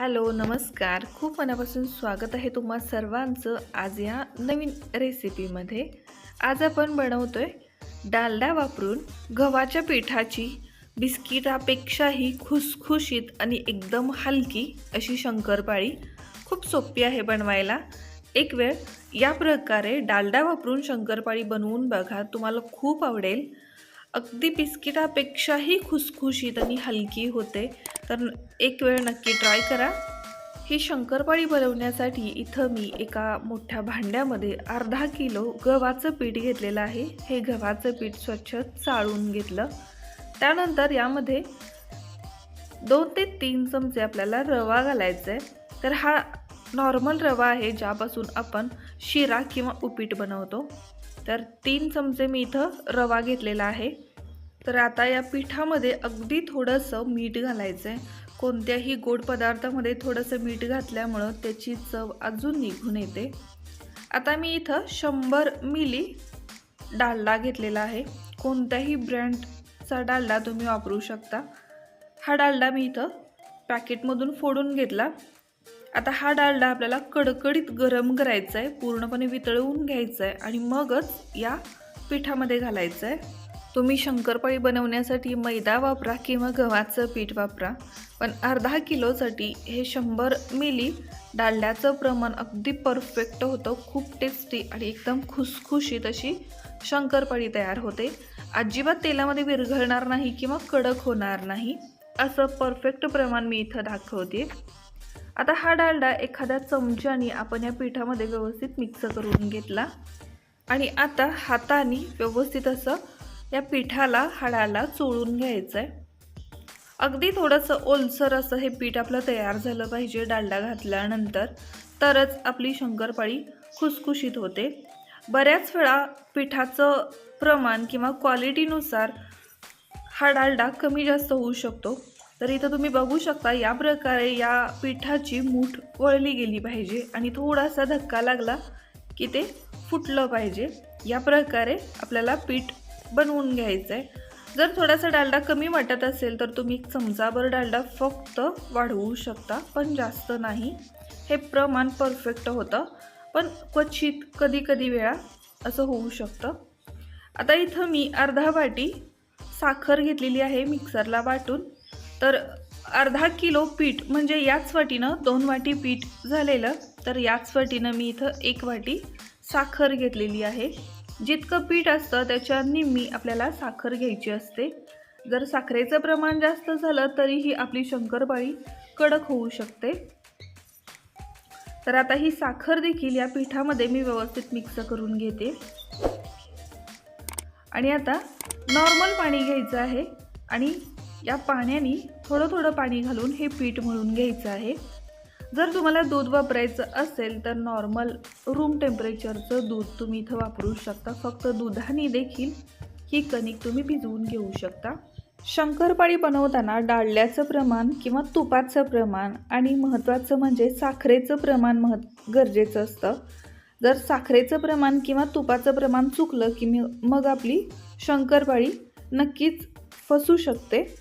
Hello नमस्कार. खूप मनापासून स्वागत आहे तुम्हा सर्वांचं आज या नवीन रेसिपीमध्ये. आज आपण बनवतो आहे डालडा वापरून गव्हाच्या पिठाची बिस्किटापेक्षाही खुसखुशीत आणि एकदम हलकी अशी शंकरपाळी खूप सोपी आहे बनवायला. एक वेळ या प्रकारे डालडा वापरून शंकरपाळी बनवून बघा तुम्हाला खूप आवडेल. अगदी बिस्किटापेक्षाही खुसखुशीत आणि हलकी होते. तर एक वेळ नक्की ट्राय करा. ही शंकरपाळी बनवण्यासाठी इथं मी एका मोठ्या भांड्यामध्ये अर्धा किलो गव्हाचं पीठ घेतलेलं आहे. हे गव्हाचं पीठ स्वच्छ चाळून घेतलं. त्यानंतर यामध्ये दोन ते तीन चमचे आपल्याला रवा घालायचा आहे तर हा नॉर्मल रवा आहे ज्यापासून आपण शिरा किंवा उपीट बनवतो. तर तीन चमचे मी इथं रवा घेतलेला आहे. तर आता या पिठामध्ये अगदी थोडंसं मीठ घालायचं आहे कोणत्याही गोड पदार्थामध्ये थोडंसं मीठ घातल्यामुळं त्याची चव अजून निघून येते. आता मी इथं शंभर मिली डालडा घेतलेला आहे. कोणत्याही ब्रँडचा डालडा तुम्ही वापरू शकता. हा डालडा मी इथं पॅकेटमधून फोडून घेतला. आता हा डालडा आपल्याला कडकडीत गरम करायचा आहे पूर्णपणे वितळवून घ्यायचा आहे आणि मगच या पिठामध्ये घालायचं आहे तुम्ही शंकरपाळी बनवण्यासाठी मैदा वापरा किंवा गव्हाचं पीठ वापरा पण अर्धा किलोसाठी हे शंभर मिली डालड्याचं प्रमाण अगदी परफेक्ट होतं खूप टेस्टी आणि एकदम खुसखुशीत अशी शंकरपाळी तयार होते. अजिबात तेलामध्ये विरघळणार नाही किंवा कडक होणार नाही असं परफेक्ट प्रमाण मी इथं दाखवते. आता हा डालडा एखाद्या चमच्याने आपण या पिठामध्ये व्यवस्थित मिक्स करून घेतला. आणि आता हाताने व्यवस्थित असं या पिठाला हाडाला चोळून घ्यायचं आहे अगदी थोडंसं ओलसर असं हे पीठ आपलं तयार झालं पाहिजे डालडा घातल्यानंतर. तरच आपली शंकरपाळी खुसखुशीत होते. बऱ्याच वेळा पिठाचं प्रमाण किंवा क्वालिटीनुसार हा डालडा कमी जास्त होऊ शकतो. तर इथं तुम्ही बघू शकता या प्रकारे या पिठाची मूठ वळली गेली पाहिजे आणि थोडासा धक्का लागला की ते फुटलं पाहिजे. या प्रकारे आपल्याला पीठ बनवून घ्यायचं आहे जर थोडासा डालडा कमी वाटत असेल तर तुम्ही एक चमचाभर डालडा फक्त वाढवू शकता पण जास्त नाही. हे प्रमाण परफेक्ट होतं पण क्वचित कधी कधी वेळा असं होऊ शकतं. आता इथं मी अर्धा वाटी साखर घेतलेली आहे मिक्सरला वाटून. तर अर्धा किलो पीठ म्हणजे याच वाटीनं दोन वाटी पीठ झालेलं तर याच वाटीनं मी इथं एक वाटी साखर घेतलेली आहे. जितकं पीठ असतं त्याच्या निम्मी आपल्याला साखर घ्यायची असते. जर साखरेचं प्रमाण जास्त झालं तरीही आपली शंकरपाळी कडक होऊ शकते. तर आता ही साखर देखील या पिठामध्ये मी व्यवस्थित मिक्स करून घेते. आणि आता नॉर्मल पाणी घ्यायचं आहे. आणि या पाण्याने थोडं थोडं पाणी घालून हे पीठ मळून घ्यायचं आहे. जर तुम्हाला दूध वापरायचं असेल तर नॉर्मल रूम टेम्परेचरचं दूध तुम्ही इथं वापरू शकता. फक्त दुधाने देखील ही कणिक तुम्ही भिजवून घेऊ शकता. शंकरपाळी बनवताना डाळल्याचं प्रमाण किंवा तुपाचं प्रमाण आणि महत्त्वाचं म्हणजे साखरेचं प्रमाण महत् गरजेचं असतं. जर साखरेचं प्रमाण किंवा तुपाचं प्रमाण चुकलं की मग आपली शंकरपाळी नक्कीच फसू शकते.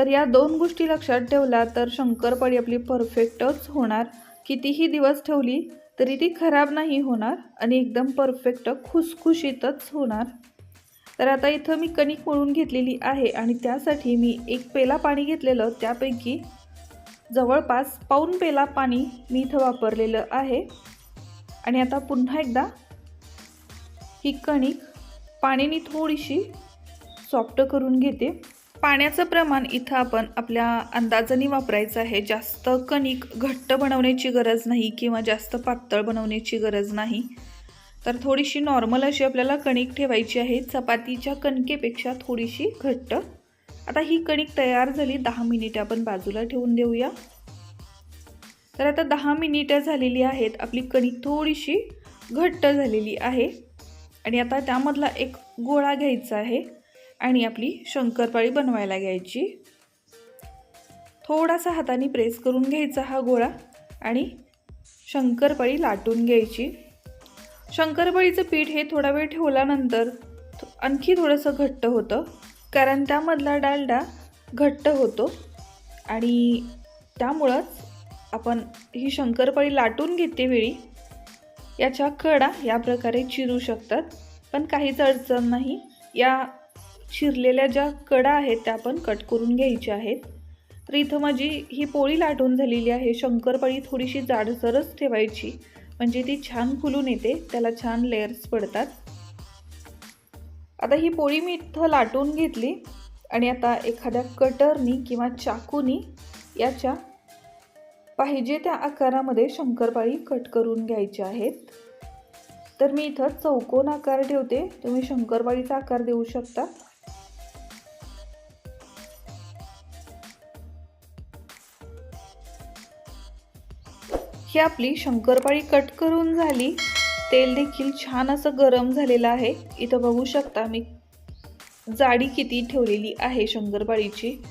तर या दोन गोष्टी लक्षात ठेवल्या तर शंकरपाळी आपली परफेक्टच होणार. कितीही दिवस ठेवली तरी ती खराब नाही होणार आणि एकदम परफेक्ट खुसखुशीतच होणार. तर आता इथं मी कणिक मळून घेतलेली आहे आणि त्यासाठी मी एक पेला पाणी घेतलेलं. त्यापैकी जवळपास पाऊन पेला पाणी मी इथं वापरलेलं आहे. आणि आता पुन्हा एकदा ही कणिक पाण्याने थोडीशी सॉफ्ट करून घेते. पाण्याचं प्रमाण इथं आपण आपल्या अंदाजाने वापरायचं आहे. जास्त कणिक घट्ट बनवण्याची गरज नाही किंवा जास्त पातळ बनवण्याची गरज नाही. तर थोडीशी नॉर्मल अशी आपल्याला कणिक ठेवायची आहे. चपातीच्या कणकेपेक्षा थोडीशी घट्ट. आता ही कणिक तयार झाली. दहा मिनिटं आपण बाजूला ठेवून देऊया. तर आता दहा मिनिटं झालेली आहेत. आपली कणिक थोडीशी घट्ट झालेली आहे. आणि आता त्यामधला एक गोळा घ्यायचा आहे. आणि आपली शंकरपाळी बनवायला घ्यायची. थोडासा हाताने प्रेस करून घ्यायचा हा गोळा आणि शंकरपाळी लाटून घ्यायची. शंकरपाळीचं पीठ हे थोडा वेळ ठेवल्यानंतर आणखी थोडंसं घट्ट होतं कारण त्यामधला डालडा घट्ट होतो. आणि त्यामुळंच आपण ही शंकरपाळी लाटून घेते वेळी. याच्या कडा या प्रकारे चिरू शकतात पण काहीच अडचण नाही. या चिरलेल्या ज्या कडा आहेत त्या आपण कट करून घ्यायच्या आहेत. तर इथं माझी ही पोळी लाटून झालेली आहे. शंकरपाळी थोडीशी जाडसरच ठेवायची. म्हणजे ती छान फुलून येते. त्याला छान लेअर्स पडतात. आता ही पोळी मी इथं लाटून घेतली. आणि आता एखाद्या कटरनी किंवा चाकूनी याच्या पाहिजे त्या आकारामध्ये शंकरपाळी कट करून घ्यायच्या आहेत. तर मी इथं चौकोन आकार ठेवते. तुम्ही शंकरपाळीचा आकार देऊ शकता. ही आपली शंकरपाळी कट करून झाली. तेल देखील छान असं गरम झालेलं आहे. इथं बघू शकता मी जाडी किती ठेवलेली आहे शंकरपाळीची.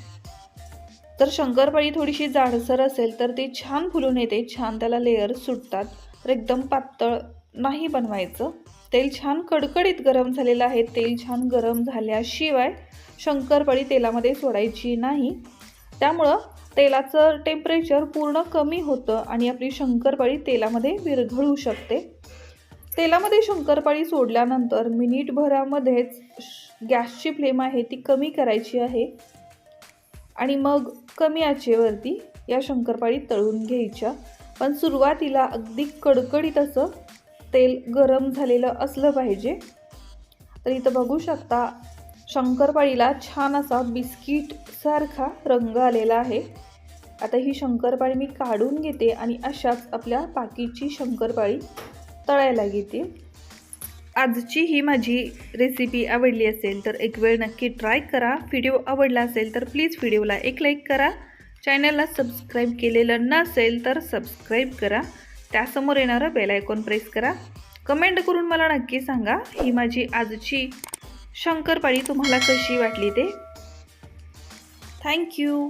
तर शंकरपाळी थोडीशी जाडसर असेल तर ते छान फुलून येते. छान त्याला लेअर सुटतात. तर एकदम पातळ नाही बनवायचं. तेल छान कडकडीत गरम झालेलं आहे. तेल छान गरम झाल्याशिवाय शंकरपाळी तेलामध्ये सोडायची नाही. त्यामुळं तेलाचं टेम्परेचर पूर्ण कमी होतं आणि आपली शंकरपाळी तेलामध्ये विरघळू शकते. तेलामध्ये शंकरपाळी सोडल्यानंतर मिनिटभरामध्येच गॅसची फ्लेम आहे ती कमी करायची आहे आणि मग कमी आचेवरती या शंकरपाळी तळून घ्यायच्या. पण सुरुवातीला अगदी कडकडीत असं तेल गरम झालेलं असलं पाहिजे. तर इथं बघू शकता शंकरपाळीला छान असा बिस्किट सारखा रंग आलेला आहे. आता ही शंकरपाळी मी काढून घेते आणि अशाच आपल्या बाकीची शंकरपाळी तळायला घेते. आजची ही माझी रेसिपी आवडली असेल तर एक वेळ नक्की ट्राय करा. व्हिडिओ आवडला असेल तर प्लीज व्हिडिओला एक लाईक करा. चॅनलला सबस्क्राईब केलेलं नसेल तर सबस्क्राईब करा. त्यासमोर येणारं बेल आयकॉन प्रेस करा. कमेंट करून मला नक्की सांगा ही माझी आजची शंकरपाळी तुम्हाला कशी वाटली ते. थँक्यू